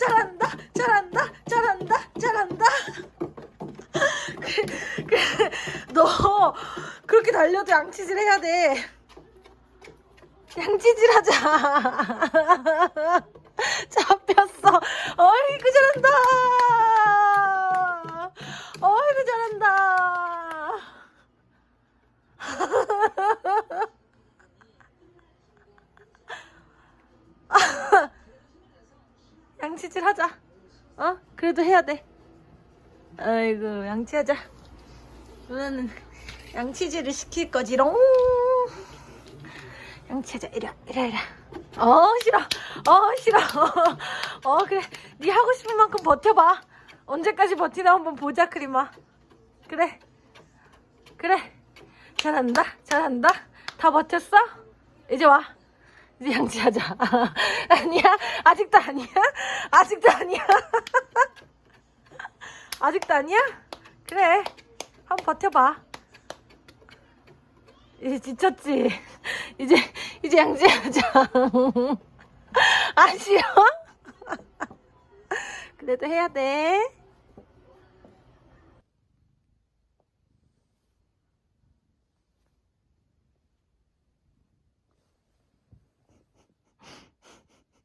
잘한다 잘한다 잘한다 잘한다. 그래, 그래 너 그렇게 달려도 양치질 해야 돼. 양치질 하자 잡혔어 어이구 잘한다 어이구 잘한다 양치질 하자. 어? 그래도 해야 돼. 아이고, 양치하자. 누나는 양치질을 시킬 거지롱. 양치하자. 이리 와, 이리 와, 이리 와. 어, 싫어. 어, 싫어. 어, 그래. 네 하고 싶은 만큼 버텨봐. 언제까지 버티나 한번 보자, 크리마. 그래. 그래. 잘한다. 잘한다. 다 버텼어? 이제 와. 이제 양치하자. 아니야? 아직도 아니야? 아직도 아니야? 아직도 아니야? 그래. 한번 버텨봐. 이제 지쳤지? 이제, 이제 양치하자. 안 싫어? 그래도 해야 돼.